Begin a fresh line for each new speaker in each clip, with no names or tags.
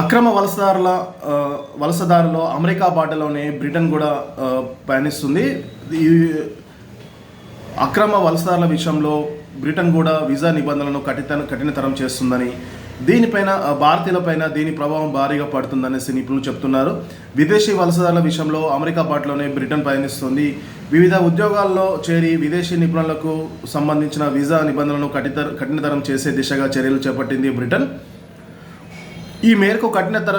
అక్రమ వలసదారుల వలసదారులో అమెరికా బాటలోనే బ్రిటన్ కూడా పయనిస్తుంది. ఈ అక్రమ వలసదారుల విషయంలో బ్రిటన్ కూడా వీసా నిబంధనలను కఠిన కఠినతరం చేస్తుందని దీనిపైన భారతీయులపైన దీని ప్రభావం భారీగా పడుతుందనేసి నిపుణులు చెప్తున్నారు. విదేశీ వలసదారుల విషయంలో అమెరికా బాటలోనే బ్రిటన్ పయనిస్తుంది. వివిధ ఉద్యోగాల్లో చేరి విదేశీ నిపుణులకు సంబంధించిన వీసా నిబంధనలను కఠిత కఠినతరం చేసే దిశగా చర్యలు చేపట్టింది బ్రిటన్. ఈ మేరకు కఠినతర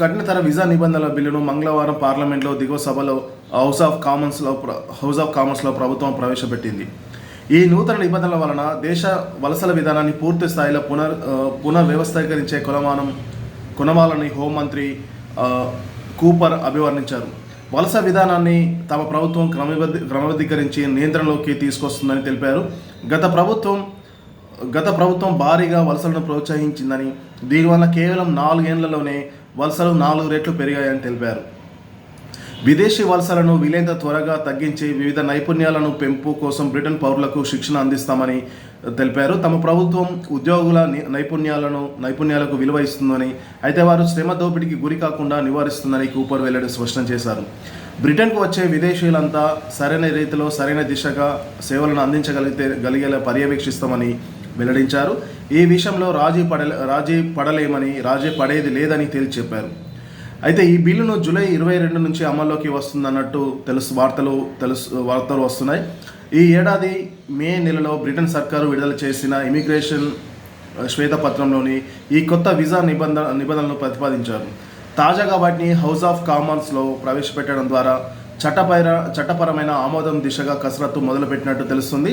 కఠినతర వీసా నిబంధనల బిల్లును మంగళవారం పార్లమెంట్లో దిగువ సభలో హౌస్ ఆఫ్ కామన్స్లో ప్ర- హౌస్ ఆఫ్ కామన్స్లో ప్రభుత్వం ప్రవేశపెట్టింది. ఈ నూతన నిబంధనల వలన దేశ వలసల విధానాన్ని పూర్తి స్థాయిలో పునర్ పునర్వ్యవస్థీకరించే కొలమానం కొనవాలని హోంమంత్రి కూపర్ అభివర్ణించారు. వలస విధానాన్ని తమ ప్రభుత్వం క్రమబద్ధ క్రమబద్ధీకరించి నియంత్రణలోకి తీసుకొస్తుందని తెలిపారు. గత ప్రభుత్వం గత ప్రభుత్వం భారీగా వలసలను ప్రోత్సహించిందని దీనివల్ల కేవలం నాలుగేళ్ళలోనే వలసలు నాలుగు రెట్లు పెరిగాయని తెలిపారు. విదేశీ వలసలను వీలైనంత త్వరగా తగ్గించి వివిధ నైపుణ్యాలను పెంపు కోసం బ్రిటన్ పౌరులకు శిక్షణ అందిస్తామని తెలిపారు. తమ ప్రభుత్వం ఉద్యోగుల నైపుణ్యాలను నైపుణ్యాలకు విలువ ఇస్తుందని అయితే వారు శ్రమ దోపిడీకి గురి కాకుండా నివారిస్తుందని కూపర్ వెల్లడి స్పష్టం చేశారు. బ్రిటన్కు వచ్చే విదేశీయులంతా సరైన రీతిలో సరైన దిశగా సేవలను అందించగలిగితే గలిగేలా పర్యవేక్షిస్తామని వెల్లడించారు. ఈ విషయంలో రాజీ పడలే రాజీ పడలేమని రాజీ పడేది లేదని తేల్చి చెప్పారు అయితే ఈ బిల్లును జూలై ఇరవై రెండు నుంచి అమల్లోకి వస్తుందన్నట్టు తెలుసు వార్తలు తెలుసు వార్తలు వస్తున్నాయి. ఈ ఏడాది మే నెలలో బ్రిటన్ సర్కారు విడుదల చేసిన ఇమిగ్రేషన్ శ్వేతపత్రంలోని ఈ కొత్త వీసా నిబంధన నిబంధనలను ప్రతిపాదించారు. తాజాగా వాటిని హౌస్ ఆఫ్ కామన్స్లో ప్రవేశపెట్టడం ద్వారా చట్టపర చట్టపరమైన ఆమోదం దిశగా కసరత్తు మొదలుపెట్టినట్టు తెలుస్తుంది.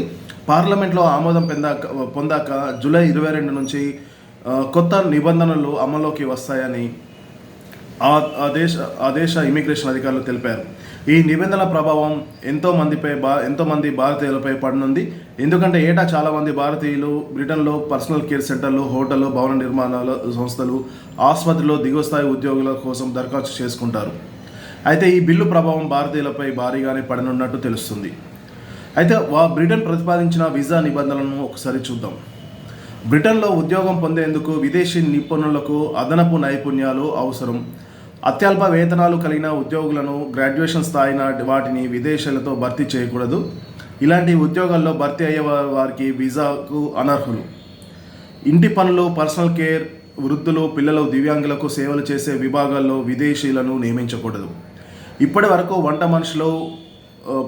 పార్లమెంట్లో ఆమోదం పొందాక పొందాక జూలై ఇరవై రెండు నుంచి కొత్త నిబంధనలు అమల్లోకి వస్తాయని ఆ దేశ ఆ దేశ ఇమిగ్రేషన్ అధికారులు తెలిపారు. ఈ నిబంధనల ప్రభావం ఎంతో మందిపై బా ఎంతో మంది భారతీయులపై పడనుంది. ఎందుకంటే ఏటా చాలా మంది భారతీయులు బ్రిటన్లో పర్సనల్ కేర్ సెంటర్లు హోటళ్ళు భవన నిర్మాణాల సంస్థలు ఆసుపత్రిలో దిగువ స్థాయి ఉద్యోగుల కోసం దరఖాస్తు చేసుకుంటారు. అయితే ఈ బిల్లు ప్రభావం భారతీయులపై భారీగానే పడనున్నట్టు తెలుస్తుంది. అయితే వా బ్రిటన్ ప్రతిపాదించిన వీసా నిబంధనలను ఒకసారి చూద్దాం. బ్రిటన్లో ఉద్యోగం పొందేందుకు విదేశీ నిపుణులకు అదనపు నైపుణ్యాలు అవసరం. అత్యల్ప వేతనాలు కలిగిన ఉద్యోగులను గ్రాడ్యుయేషన్ స్థాయి వాటిని విదేశాలతో భర్తీ చేయకూడదు. ఇలాంటి ఉద్యోగాల్లో భర్తీ అయ్యే వారికి వీసాకు అనర్హులు. ఇంటి పనులు పర్సనల్ కేర్ వృద్ధులు పిల్లలు దివ్యాంగులకు సేవలు చేసే విభాగాల్లో విదేశీయులను నియమించకూడదు. ఇప్పటి వరకు వంట మనుషులు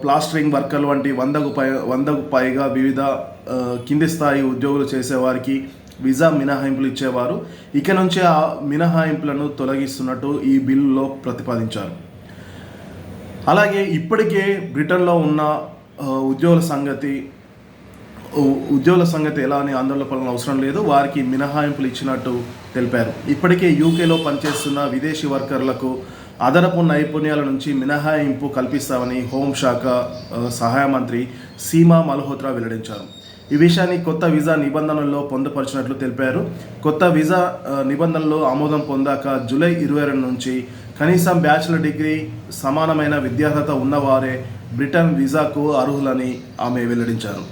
ప్లాస్టరింగ్ వర్కర్లు వంటి వందకు పై వందకు పైగా వివిధ కింది స్థాయి ఉద్యోగులు చేసేవారికి వీసా మినహాయింపులు ఇచ్చేవారు. ఇక నుంచి ఆ మినహాయింపులను తొలగిస్తున్నట్టు ఈ బిల్లులో ప్రతిపాదించారు. అలాగే ఇప్పటికే బ్రిటన్లో ఉన్న ఉద్యోగుల సంగతి ఉద్యోగుల సంగతి ఎలా అని ఆందోళన పడాల్సిన అవసరం లేదు. వారికి మినహాయింపులు ఇచ్చినట్టు తెలిపారు. ఇప్పటికే యూకేలో పనిచేస్తున్న విదేశీ వర్కర్లకు అదనపు నైపుణ్యాల నుంచి మినహాయింపు కల్పిస్తామని హోంశాఖ సహాయ మంత్రి సీమా మల్హోత్రా వెల్లడించారు. ఈ విషయాన్ని కొత్త వీసా నిబంధనల్లో పొందుపరిచినట్లు తెలిపారు. కొత్త వీసా నిబంధనలు ఆమోదం పొందాక జూలై ఇరవై రెండు నుంచి కనీసం బ్యాచిలర్ డిగ్రీ సమానమైన విద్యార్హత ఉన్నవారే బ్రిటన్ వీసాకు అర్హులని ఆమె వెల్లడించారు.